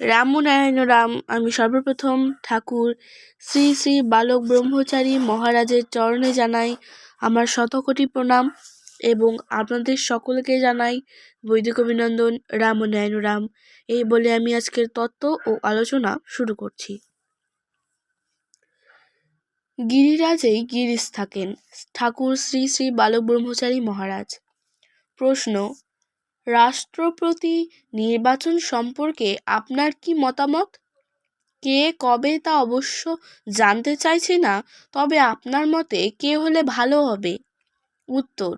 রামনারায়ণ রাম, আমি সর্বপ্রথম ঠাকুর। শ্রী শ্রী বালক ব্রহ্মচারী মহারাজের চরণে জানাই আমার শতকোটি প্রণাম এবং আপনাদের সকলকে জানাই বৈদিক অভিনন্দন রামনারায়ণ রাম। এই বলে আমি আজকের তত্ত্ব ও আলোচনা শুরু করছি। গিরিরাজেই গিরিশ থাকেন। ঠাকুর শ্রী শ্রী বালক ব্রহ্মচারী মহারাজ। প্রশ্ন রাষ্ট্রপতি নির্বাচন সম্পর্কে আপনার কি মতামত? কে কবে তা অবশ্য জানতে চাইছি না, তবে আপনার মতে কে হলে ভালো হবে? উত্তর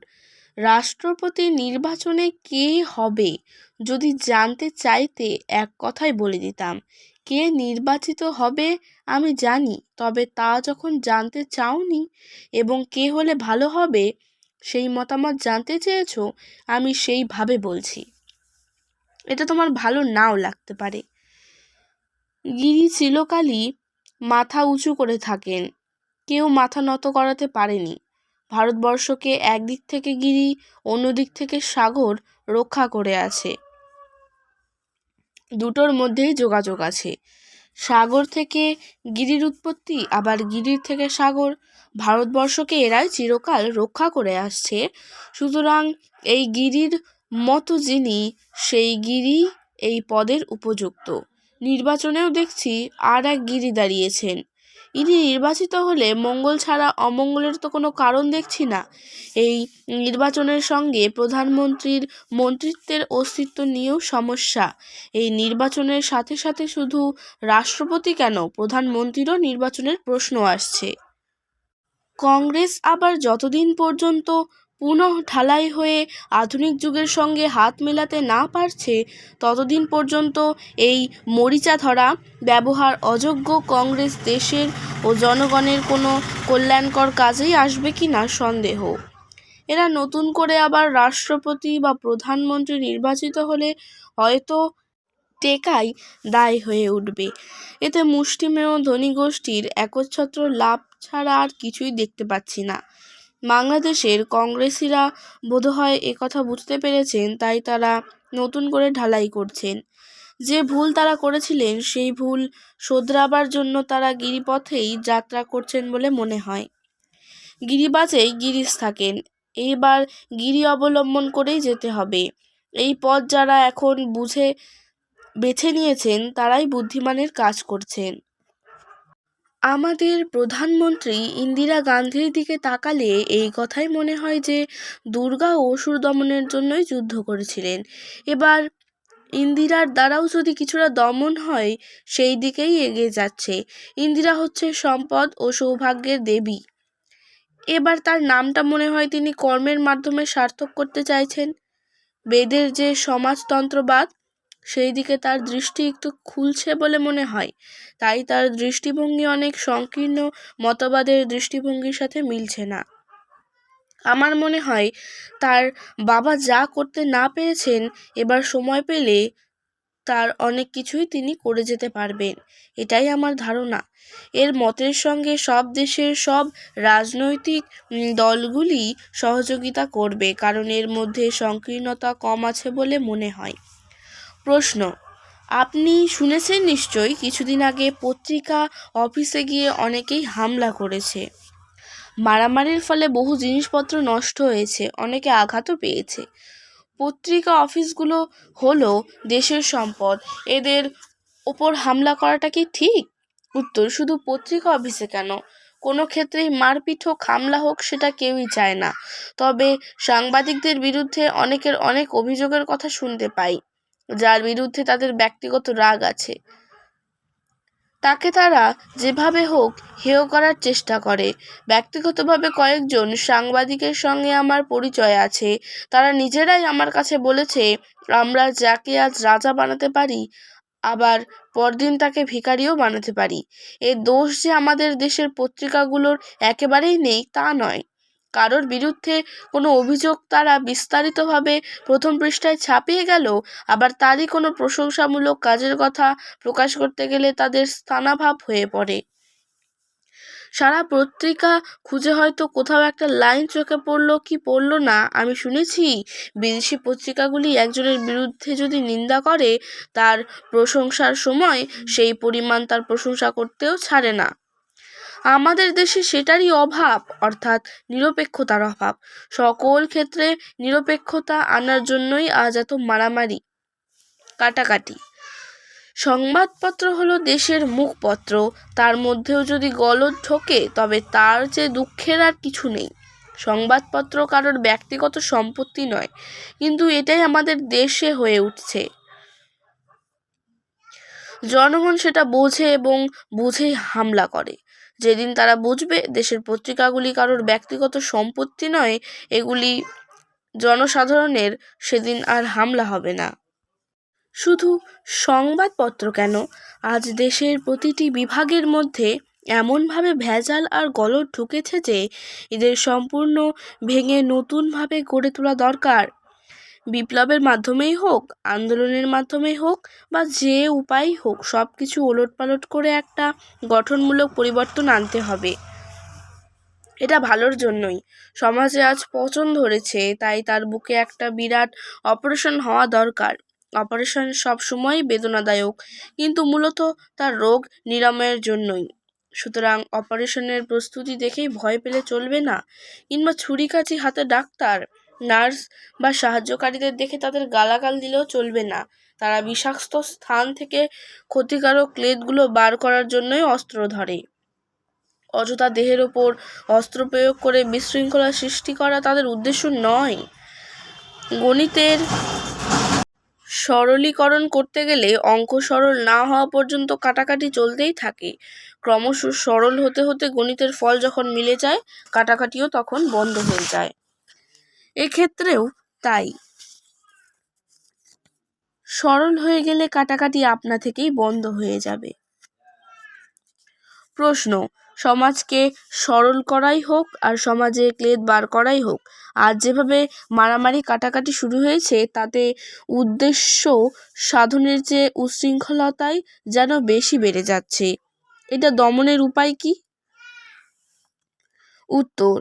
রাষ্ট্রপতি নির্বাচনে কে হবে যদি জানতে চাইতে এক কথায় বলে দিতাম। কে নির্বাচিত হবে আমি জানি, তবে তা যখন জানতে চাওনি এবং কে হলে ভালো হবে সেই মতামত জানতে চেয়েছো, আমি সেইভাবে বলছি। এটা তোমার ভালো নাও লাগতে পারে। গিরি চিরকালই মাথা উঁচু করে থাকেন। কেউ মাথা নত করাতে পারেনি। ভারতবর্ষকে একদিক থেকে গিরি, অন্যদিক থেকে সাগর রক্ষা করে আছে। দুটোর মধ্যেই যোগাযোগ আছে। সাগর থেকে গিরির উৎপত্তি, আবার গিরির থেকে সাগর। ভারতবর্ষকে এরাই চিরকাল রক্ষা করে আসছে। সুতরাং এই গিরির মতো যিনি, সেই গিরি এই পদের উপযুক্ত। নির্বাচনেও দেখছি আর এক গিরি দাঁড়িয়েছেন। ইনি নির্বাচিত হলে মঙ্গল ছাড়া অমঙ্গলের তো কোনো কারণ দেখছি না। এই নির্বাচনের সঙ্গে প্রধানমন্ত্রীর মন্ত্রিত্বের অস্তিত্ব নিয়েও সমস্যা। এই নির্বাচনের সাথে সাথে শুধু রাষ্ট্রপতি কেন? প্রধানমন্ত্রীরও নির্বাচনের প্রশ্ন আসছে। কংগ্রেস আবার যতদিন পর্যন্ত পুনঃ ঢালাই হয়ে আধুনিক যুগের সঙ্গে হাত মেলাতে না পারছে, ততদিন পর্যন্ত এই মরিচা ধরা ব্যবহার অযোগ্য কংগ্রেস দেশের ও জনগণের কোনো কল্যাণকর কাজেই আসবে কি না সন্দেহ। এরা নতুন করে আবার রাষ্ট্রপতি বা প্রধানমন্ত্রী নির্বাচিত হলে হয়তো টেকাই দায় হয়ে উঠবে। এতে মুষ্টিমেয় ধনী গোষ্ঠীর একচ্ছত্র লাভ ছাড়া আর কিছুই দেখতে পাচ্ছি না। বাংলাদেশের কংগ্রেসিরা বোধহয় একথা বুঝতে পেরেছেন, তাই তারা নতুন করে ঢালাই করছেন। যে ভুল তারা করেছিলেন, সেই ভুল শোধরাবার জন্য তারা গিরিপথেই যাত্রা করছেন বলে মনে হয়। গিরিবাজেই গিরিশ থাকেন। এইবার গিরি অবলম্বন করেই যেতে হবে। এই পথ যারা এখন বুঝে, বেছে নিয়েছেন, তারাই বুদ্ধিমানের কাজ করছেন। আমাদের প্রধানমন্ত্রী ইন্দিরা গান্ধীর দিকে তাকালে এই কথাই মনে হয় যে দুর্গা অসুর দমনের জন্যই যুদ্ধ করেছিলেন। এবার ইন্দিরার দ্বারাও যদি কিছুটা দমন হয়, সেই দিকেই এগিয়ে যাচ্ছে। ইন্দিরা হচ্ছে সম্পদ ও সৌভাগ্যের দেবী। এবার তার নামটা মনে হয় তিনি কর্মের মাধ্যমে সার্থক করতে চাইছেন। বেদের যে সমাজতন্ত্রবাদ সেই দিকে তার দৃষ্টি একটু খুলছে বলে মনে হয়। তাই তার দৃষ্টিভঙ্গি অনেক সংকীর্ণ, মতবাদের দৃষ্টিভঙ্গির সাথে মিলছে না। আমার মনে হয় তার বাবা যা করতে না পেরেছেন, এবার সময় পেলে তার অনেক কিছুই তিনি করে যেতে পারবেন। এটাই আমার ধারণা। এর মতের সঙ্গে সব দেশের সব রাজনৈতিক দলগুলি সহযোগিতা করবে, কারণ এর মধ্যে সংকীর্ণতা কম আছে বলে মনে হয়। প্রশ্ন। আপনি শুনেছেন নিশ্চয়ই, কিছুদিন আগে পত্রিকা অফিসে গিয়ে অনেকেই হামলা করেছে। মারামারির ফলে বহু জিনিসপত্র নষ্ট হয়েছে, অনেকে আঘাতও পেয়েছে। পত্রিকা অফিসগুলো হলো দেশের সম্পদ, এদের ওপর হামলা করাটা কি ঠিক? উত্তর, শুধু পত্রিকা অফিসে কেন? কোনো ক্ষেত্রেই মারপিট হোক, হামলা হোক, সেটা কেউই চায় না। তবে সাংবাদিকদের বিরুদ্ধে অনেকের অনেক অভিযোগের কথা শুনতে পাই। যার বিরুদ্ধে তাদের ব্যক্তিগত রাগ আছে। তাকে তারা যেভাবে হোক হেয় করার চেষ্টা করে। ব্যক্তিগতভাবে কয়েকজন সাংবাদিকের সঙ্গে আমার পরিচয় আছে। তারা নিজেরাই আমার কাছে বলেছে, আমরা যাকে আজ রাজা বানাতে পারি, আবার পরদিন তাকে ভিখারিও বানাতে পারি। এ দোষ যে আমাদের দেশের পত্রিকাগুলোর একেবারেই নেই তা নয়। কারোর বিরুদ্ধে কোনো অভিযোগ তারা বিস্তারিতভাবে প্রথম পৃষ্ঠায় ছাপিয়ে গেল, আবার তারই কোনো প্রশংসামূলক কাজের কথা প্রকাশ করতে গেলে তাদের স্থানাভাব হয়ে পড়ে। সারা পত্রিকা খুঁজে হয়তো কোথাও একটা লাইন চোখে পড়ল কি পড়ল না, আমি শুনেছি। বিদেশি পত্রিকাগুলি একজনের বিরুদ্ধে যদি নিন্দা করে, তার প্রশংসার সময় সেই পরিমাণ তার প্রশংসা করতেও ছাড়ে না। আমাদের দেশে সেটারই অভাব, অর্থাৎ নিরপেক্ষতার অভাব। সকল ক্ষেত্রে নিরপেক্ষতা আনার জন্যই আজ এত মারামারি, কাটাকাটি। সংবাদপত্র হলো দেশের মুখপত্র, তার মধ্যেও যদি গলদ ঢোকে, তবে তার যে দুঃখের আর কিছু নেই। সংবাদপত্র কারোর ব্যক্তিগত সম্পত্তি নয়, কিন্তু এটাই আমাদের দেশে হয়ে উঠছে। জনগণ সেটা বোঝে এবং বুঝেই হামলা করে। যেদিন তারা বুঝবে দেশের পত্রিকাগুলি কারোর ব্যক্তিগত সম্পত্তি নয়, এগুলি জনসাধারণের, সেদিন আর হামলা হবে না। শুধু সংবাদপত্র কেন? আজ দেশের প্রতিটি বিভাগের মধ্যে এমনভাবে ভেজাল আর গলদ ঢুকেছে যে, এদের সম্পূর্ণ ভেঙে নতুনভাবে গড়ে তোলা দরকার। বিপ্লবের মাধ্যমেই হোক, আন্দোলনের মাধ্যমেই হোক বা যে উপায়ই হোক সব কিছু ওলটপালট করে একটা গঠনমূলক পরিবর্তন আনতে হবে। এটা ভালোর জন্যই। সমাজে আজ পচন ধরেছে, তাই তার বুকে একটা বিরাট অপারেশন হওয়া দরকার। অপারেশন সবসময়ই বেদনাদায়ক, কিন্তু মূলত তার রোগ নিরাময়ের জন্যই। সুতরাং অপারেশনের প্রস্তুতি দেখেই ভয় পেলে চলবে না, কিংবা ছুরি কাচি হাতে ডাক্তার নার্স বা সাহায্যকারীদের দেখে তাদের গালাগাল দিলেও চলবে না। তারা বিষাক্ত স্থান থেকে ক্ষতিকারক ক্লেদগুলো বার করার জন্যই অস্ত্র ধরে। অযথা দেহের ওপর অস্ত্র প্রয়োগ করে বিশৃঙ্খলা সৃষ্টি করা তাদের উদ্দেশ্য নয়। গণিতের সরলীকরণ করতে গেলে অঙ্ক সরল না হওয়া পর্যন্ত কাটাকাটি চলতেই থাকে। ক্রমশ সরল হতে হতে গণিতের ফল যখন মিলে যায়, কাটাকাটিও তখন বন্ধ হয়ে যায়। এক্ষেত্রেও তাই। সরল হয়ে গেলে কাটাকাটি আপনা থেকেই বন্ধ হয়ে যাবে। প্রশ্ন, সমাজকে সরল করাই হোক আর সমাজে ক্লেদ বার করাই হোক আর যেভাবে মারামারি কাটাকাটি শুরু হয়েছে, তাতে উদ্দেশ্য সাধনের চেয়ে উশৃঙ্খলতাই যেন বেশি বেড়ে যাচ্ছে, এটা দমনের উপায় কি? উত্তর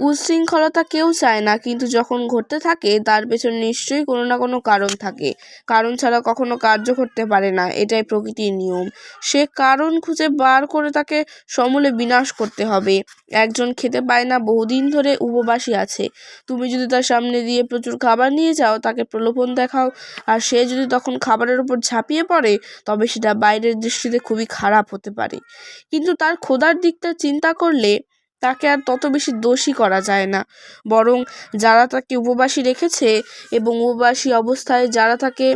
উশৃঙ্খলতা কেউ চায় না, কিন্তু যখন ঘটতে থাকে, তার পেছনে নিশ্চয়ই কোনো না কোনো কারণ থাকে। কারণ ছাড়া কখনো কার্য করতে পারে না, এটাই প্রকৃতির নিয়ম। সে কারণ খুঁজে বার করে তাকে সমূলে বিনাশ করতে হবে। একজন খেতে পায় না, বহুদিন ধরে উপবাসী আছে। তুমি যদি তার সামনে দিয়ে প্রচুর খাবার নিয়ে যাও, তাকে প্রলোভন দেখাও। আর সে যদি তখন খাবারের উপর ঝাঁপিয়ে পড়ে, তবে সেটা বাইরের দৃষ্টিতে খুবই খারাপ হতে পারে। কিন্তু তার খোদার দিকটা চিন্তা করলে তাকে আর তত বেশি দোষী করা যায় না। বরং যারা তাকে উপবাসী রেখেছে এবং উপবাসী অবস্থায় যারা তাকে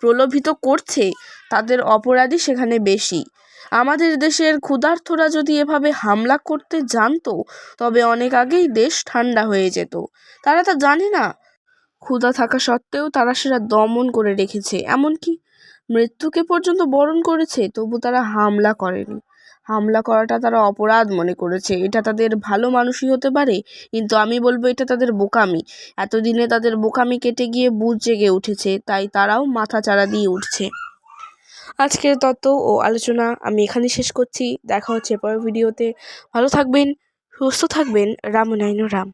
প্রলোভিত করছে, তাদের অপরাধী সেখানে বেশি। আমাদের দেশের ক্ষুধার্থরা যদি এভাবে হামলা করতে জানতো, তবে অনেক আগেই দেশ ঠান্ডা হয়ে যেত। তারা তা জানে না। ক্ষুধা থাকা সত্ত্বেও তারা সেটা দমন করে রেখেছে। এমনকি মৃত্যুকে পর্যন্ত বরণ করেছে, তবু তারা হামলা করেনি। হামলা করাটা তারা অপরাধ মনে করেছে। এটা তাদের ভালো মানুষই হতে পারে, কিন্তু আমি বলব এটা তাদের বোকামি। এতদিনে তাদের বোকামি কেটে গিয়ে বুঝ জেগে উঠেছে, তাই তারাও মাথা চারা দিয়ে উঠছে। আজকের তত্ত্ব ও আলোচনা আমি এখানে শেষ করছি। দেখা হচ্ছে পরের ভিডিওতে। ভালো থাকবেন, সুস্থ থাকবেন। রাম নাইন রাম।